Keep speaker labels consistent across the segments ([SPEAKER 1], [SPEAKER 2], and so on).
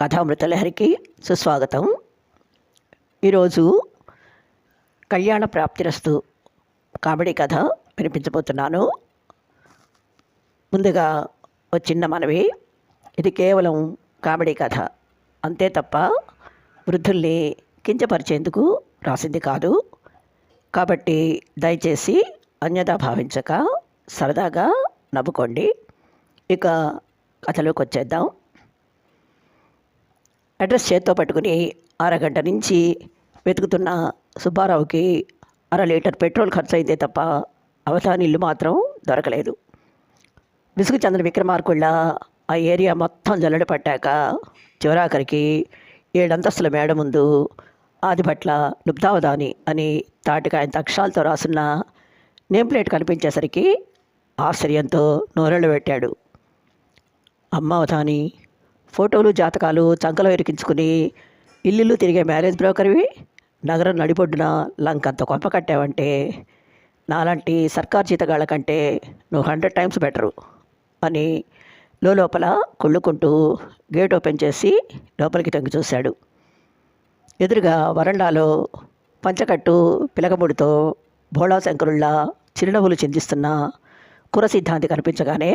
[SPEAKER 1] కథామృతలహరికి సుస్వాగతం. ఈరోజు కళ్యాణ ప్రాప్తిరస్తు కామెడీ కథ వినిపించబోతున్నాను. ముందుగా ఒక చిన్న మనవి. ఇది కేవలం కామెడీ కథ. అంతే తప్ప వృద్ధుల్ని కించపరిచేందుకు రాసింది కాదు. కాబట్టి దయచేసి అన్యదా భావించక సరదాగా నవ్వుకోండి. ఇక కథలోకి వచ్చేద్దాం. అడ్రస్ చేత్తో పట్టుకుని అరగంట నుంచి వెతుకుతున్న సుబ్బారావుకి అర లీటర్ పెట్రోల్ ఖర్చు అయితే తప్ప అవతాని ఇల్లు మాత్రం దొరకలేదు. విసుగు చంద్ర విక్రమార్కుళ్ళ ఆ ఏరియా మొత్తం జల్లడి పట్టాక చివరాఖరికి ఏడంతస్తుల మేడ ముందు ఆదిపట్ల లుబ్ధావధాని అని తాటికాయంత అక్షరాలతో రాసున్న నేమ్ ప్లేట్ కనిపించేసరికి ఆశ్చర్యంతో నోరెళ్ళు పెట్టాడు. అమ్మ అవధాని ఫోటోలు జాతకాలు చంకలో ఇరికించుకుని ఇల్లు తిరిగే మ్యారేజ్ బ్రోకర్వి నగరం నడిబొడ్డున లంకంత కొంప కట్టావంటే నాలాంటి సర్కార్ జీతగాళ్ళ కంటే నువ్వు హండ్రెడ్ టైమ్స్ బెటరు అని లోపల కొళ్ళుకుంటూ గేట్ ఓపెన్ చేసి లోపలికి తొంగి చూశాడు. ఎదురుగా వరండాలో పంచకట్టు పిలకముడితో భోళా శంకరుల్లా చిరునవ్వులు చిందిస్తున్న కుర సిద్ధాంతి కనిపించగానే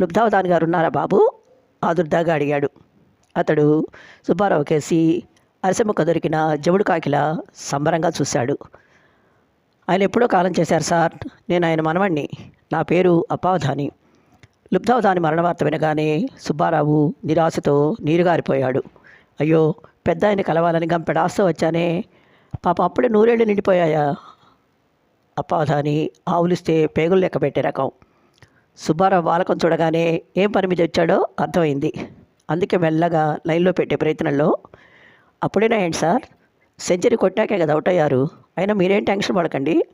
[SPEAKER 1] లుబ్ధావధాన్ గారు ఉన్నారా బాబు? ఆదుర్దాగా అడిగాడు. అతడు సుబ్బారావు కేసి అరిసెముక్క దొరికిన జముడు కాకిలా సంబరంగా చూశాడు. ఆయన ఎప్పుడో కాలం చేశారు సార్. నేను ఆయన మనవణ్ణి. నా పేరు అప్పావధాని. లుబ్ధావధాని మరణవార్త వినగానే సుబ్బారావు నిరాశతో నీరుగారిపోయాడు. అయ్యో పెద్ద ఆయన కలవాలని గంపెడాస్తూ వచ్చానే. పాప అప్పుడే నూరేళ్ళు నిండిపోయాయా? అప్పావధాని ఆవులిస్తే పేగులు లెక్క పెట్టే రకం. సుబ్బారావు బాలకం చూడగానే ఏం పని మీద వచ్చాడో అర్థమైంది. అందుకే మెల్లగా లైన్లో పెట్టే ప్రయత్నంలో అప్పుడేనా ఏంటి సార్? సెంచరీ కొట్టాకే కదా అవుట్ అయ్యారు. అయినా మీరేం టెన్షన్ పడకండి.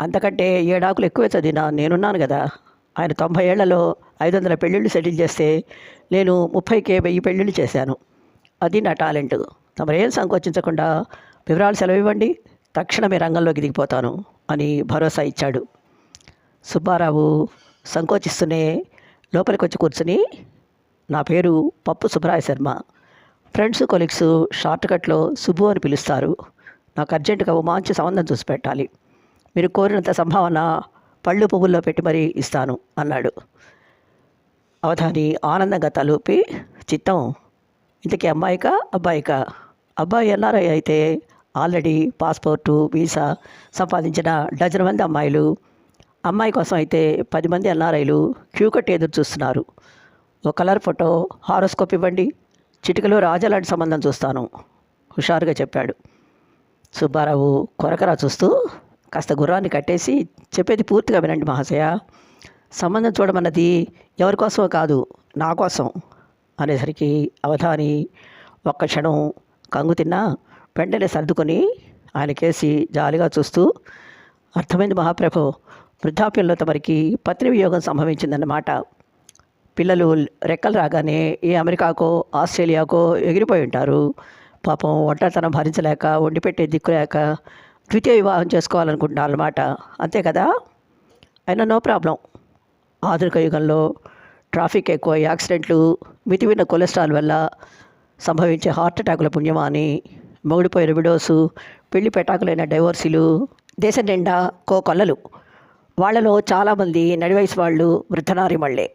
[SPEAKER 1] అంతకంటే ఏడాకులు ఎక్కువే చదివినా నేనున్నాను కదా. ఆయన తొంభై ఏళ్ళలో ఐదు వందల పెళ్ళిళ్ళు సెటిల్ చేస్తే నేను ముప్పైకే వెయ్యి పెళ్ళిళ్ళు చేశాను. అది నా టాలెంట్. తమరేం సంకోచించకుండా వివరాలు సెలవివ్వండి. తక్షణమే రంగంలోకి దిగిపోతాను అని భరోసా ఇచ్చాడు. సుబ్బారావు సంకోచిస్తూనే లోపలికి వచ్చి కూర్చుని నా పేరు Pappu Subraya Sharma. Friends colleagues short కట్లో సుబ్బు అని పిలుస్తారు. నాకు అర్జెంటుగా ఓ మంచి సంబంధం చూసి పెట్టాలి. మీరు కోరినంత సంభావన పళ్ళు పువ్వుల్లో పెట్టి మరీ ఇస్తాను అన్నాడు. అవధాని ఆనందంగా తలూపి చిత్తం ఇంతకీ అమ్మాయికా అబ్బాయికా? అబ్బాయి ఎన్ఆర్ఐ అయితే ఆల్రెడీ పాస్పోర్టు వీసా సంపాదించిన డజన్ మంది అమ్మాయిలు అమ్మాయి కోసం అయితే పది మంది ఎన్ఆర్ఐలు క్యూ కట్టి ఎదురు చూస్తున్నారు. ఒక కలర్ ఫోటో హారోస్కోప్ ఇవ్వండి. చిటికలో రాజాలాంటి సంబంధం చూస్తాను హుషారుగా చెప్పాడు. సుబ్బారావు కొరకరా చూస్తూ కాస్త గుర్రాన్ని కట్టేసి చెప్పేది పూర్తిగా వినండి మహాశయ. సంబంధం చూడమన్నది ఎవరికోసమో కాదు నా కోసం అనేసరికి అవధాని ఒక్క క్షణం కంగు తిన్నా వెంటనే సర్దుకొని ఆయన కేసి జాలిగా చూస్తూ అర్థమైంది మహాప్రభు వృద్ధాప్యంలో తమరికి పత్రివియోగం సంభవించిందన్నమాట పిల్లలు రెక్కలు రాగానే ఏ అమెరికాకో ఆస్ట్రేలియాకో ఎగిరిపోయి ఉంటారు. పాపం ఒంటరితనం భరించలేక వండిపెట్టే దిక్కులేక ద్వితీయ వివాహం చేసుకోవాలనుకుంటున్నారు అనమాట అంతే కదా? అయినా నో ప్రాబ్లం. ఆధునిక యుగంలో ట్రాఫిక్ ఎక్కువ యాక్సిడెంట్లు మితివిన్న కొలెస్ట్రాల్ వల్ల సంభవించే హార్ట్ అటాకుల పుణ్యమా అని మొగుడిపోయిన విడోసు పెళ్ళి పెటాకులైన డైవోర్సీలు దేశం నిండా కో కొల్లలు వాళ్ళలో చాలామంది నడివయసు వాళ్ళు వృద్ధనారిమళ్ళే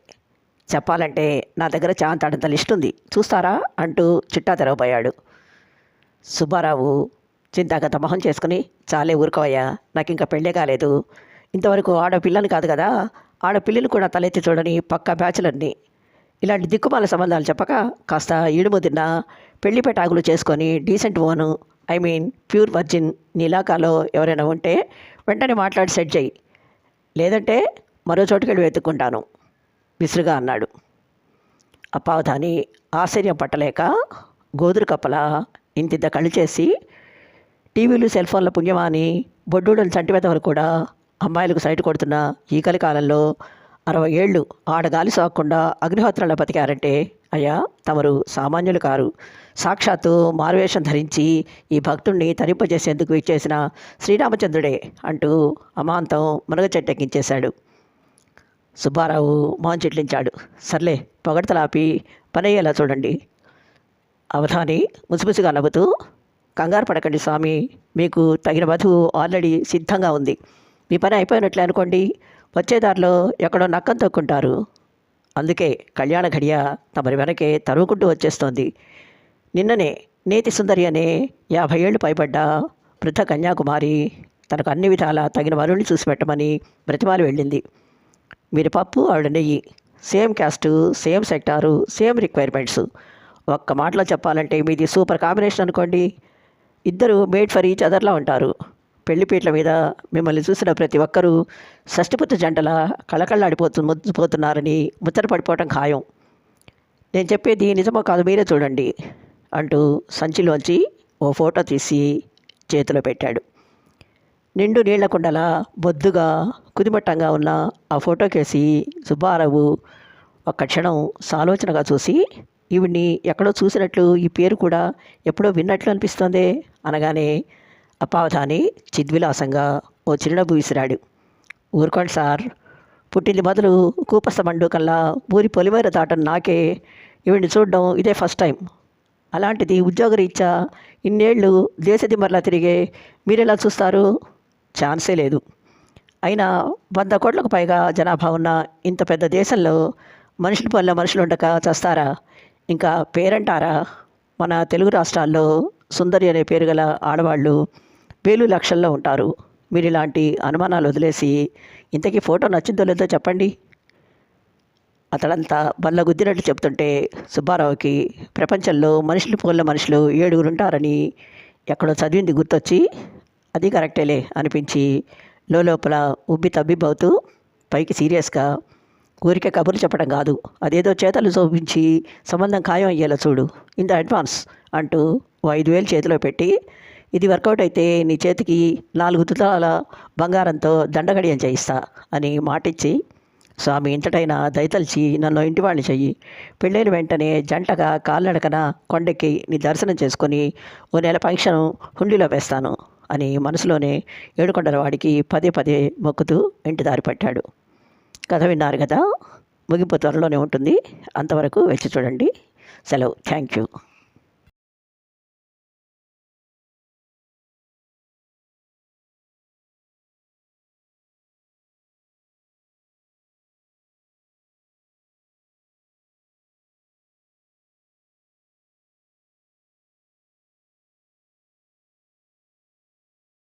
[SPEAKER 1] చెప్పాలంటే నా దగ్గర చాంతాడంత లిస్ట్ ఉంది. చూస్తారా? అంటూ చిట్టా తెరవబోయాడు. సుబ్బారావు చింతాగత మొహం చేసుకుని చాలే ఊరుకోవయ్యా నాకు ఇంకా పెళ్ళే కాలేదు. ఇంతవరకు ఆడపిల్లని కాదు కదా. ఆడపిల్లలు కూడా తలెత్తి చూడని పక్క బ్యాచులర్ని. ఇలాంటి దిక్కుమాల సంబంధాలు చెప్పక కాస్త ఈడుముదిన్న పెళ్ళి పెటాకులు చేసుకొని decent own I mean pure virgin నీ ఇలాకాలో ఎవరైనా ఉంటే వెంటనే మాట్లాడి సెట్ చేయి. లేదంటే మరో చోటుకెళ్ళి వెతుక్కుంటాను. విసురుగా అన్నాడు. అప్పావధాని ఆశ్చర్యం పట్టలేక గోదురు కప్పల ఇంతింత కళ్ళు చేసి టీవీలు సెల్ ఫోన్ల పుణ్యమాని బొడ్డూడలు చంటివెతవరు కూడా అమ్మాయిలకు సైట్ కొడుతున్న ఈ కలి కాలంలో అరవై ఏళ్ళు ఆడగాలి సోకకుండా అగ్నిహోత్రంలో బతికారంటే అయ్యా తమరు సామాన్యులు కారు. సాక్షాత్తు మారువేషం ధరించి ఈ భక్తుణ్ణి తరింపజేసేందుకు ఇచ్చేసిన శ్రీరామచంద్రుడే అంటూ అమాంతం మునగ చెట్టెక్కించేశాడు సుబ్బారావు మోహన్ చెట్లించాడు. సర్లే పొగడతలాపి పనయ్యేలా చూడండి. అవధాని ముసిముసిగా నవ్వుతూ కంగారు పడకండి స్వామి మీకు తగిన వధువు ఆల్రెడీ సిద్ధంగా ఉంది. మీ పని అయిపోయినట్లే అనుకోండి వచ్చే దారిలో ఎక్కడో నక్కం తొక్కుంటారు. అందుకే కళ్యాణ ఘడియ తమరి వెనకే తరువుకుంటూ వచ్చేస్తోంది. నిన్ననే నేతి సుందరి అనే యాభై ఏళ్ళు పైబడ్డ వృద్ధ కన్యాకుమారి తనకు అన్ని విధాలా తగిన వరుణ్ణి చూసి పెట్టమని బ్రతిమాలు వెళ్ళింది. మీరు పప్పు ఆవిడ నెయ్యి same caste same sector same requirements. ఒక్క మాటలో చెప్పాలంటే మీది సూపర్ కాంబినేషన్ అనుకోండి. ఇద్దరు మేడ్ ఫర్ ఈచ్ అదర్లా ఉంటారు. పెళ్ళిపీట్ల మీద మిమ్మల్ని చూసిన ప్రతి ఒక్కరూ షష్టిపుత్ర జంటల కళకళలాడిపోతు ముద్దుపోతున్నారని ముచ్చట పడిపోవటం ఖాయం. నేను చెప్పేది నిజమో కాదు మీరే చూడండి అంటూ సంచిలోంచి ఓ ఫోటో తీసి చేతిలో పెట్టాడు. నిండు నీళ్ళ కుండలా బొద్దుగా కుదిమట్టంగా ఉన్న ఆ ఫోటోకేసి సుబ్బారావు ఒక్క క్షణం సాలోచనగా చూసి ఈవిడ్ని ఎక్కడో చూసినట్లు ఈ పేరు కూడా ఎప్పుడో విన్నట్లు అనిపిస్తోందే అనగానే అపావధాని చిద్విలాసంగా ఓ చిరునవ్వు విసిరాడు. ఊరుకోండి సార్. పుట్టింది మొదలు కూపస్త మండు కల్లా ఊరి పొలిమేర దాటం నాకే ఈవిడిని చూడడం ఇదే ఫస్ట్ టైం. అలాంటిది ఉద్యోగరీత్యా ఇన్నేళ్ళు దేశదిమర్లా తిరిగే మీరెలా చూస్తారు? ఛాన్సే లేదు. అయినా వంద కోట్లకు పైగా జనాభా ఉన్న ఇంత పెద్ద దేశంలో మనుషుల పనుల మనుషులు ఉండక చేస్తారా? ఇంకా పేరంటారా? మన తెలుగు రాష్ట్రాల్లో సుందరి అనే పేరు గల ఆడవాళ్ళు వేలు లక్షల్లో ఉంటారు. మీరు ఇలాంటి అనుమానాలు వదిలేసి ఇంతకీ ఫోటో నచ్చిందో లేదో చెప్పండి. అతడంతా బల్ల గుద్దినట్లు చెప్తుంటే సుబ్బారావుకి ప్రపంచంలో మనుషులు పోల మనుషులు ఏడుగురు ఉంటారని ఎక్కడో చదివింది గుర్తొచ్చి అది కరెక్టేలే అనిపించి లోపల ఉబ్బి తబ్బిబ్బవుతూ పైకి సీరియస్గా ఊరికే కబుర్లు చెప్పడం కాదు. అదేదో చేతలు చూపించి సంబంధం ఖాయం అయ్యేలా చూడు. ఇన్ ద అడ్వాన్స్ అంటూ ఓ ఐదు వేలు చేతిలో పెట్టి ఇది వర్కౌట్ అయితే నీ చేతికి నాలుగు తులాల బంగారంతో దండగడియం చేయిస్తా అని మాటిచ్చి స్వామి ఇంతటైనా దయతలిచి నన్ను ఇంటివాణ్ణి చెయ్యి. పెళ్ళైన వెంటనే జంటగా కాళ్ళడకన కొండెక్కి నీ దర్శనం చేసుకొని ఓ నెల ఫంక్షన్ హుండీలో వేస్తాను అని మనసులోనే ఏడుకొండల వాడికి పదే పదే మొక్కుతూ ఇంటి దారి పట్టాడు. కథ విన్నారు కదా? ముగింపు త్వరలోనే ఉంటుంది. అంతవరకు వచ్చి చూడండి. సెలవు. Thank you.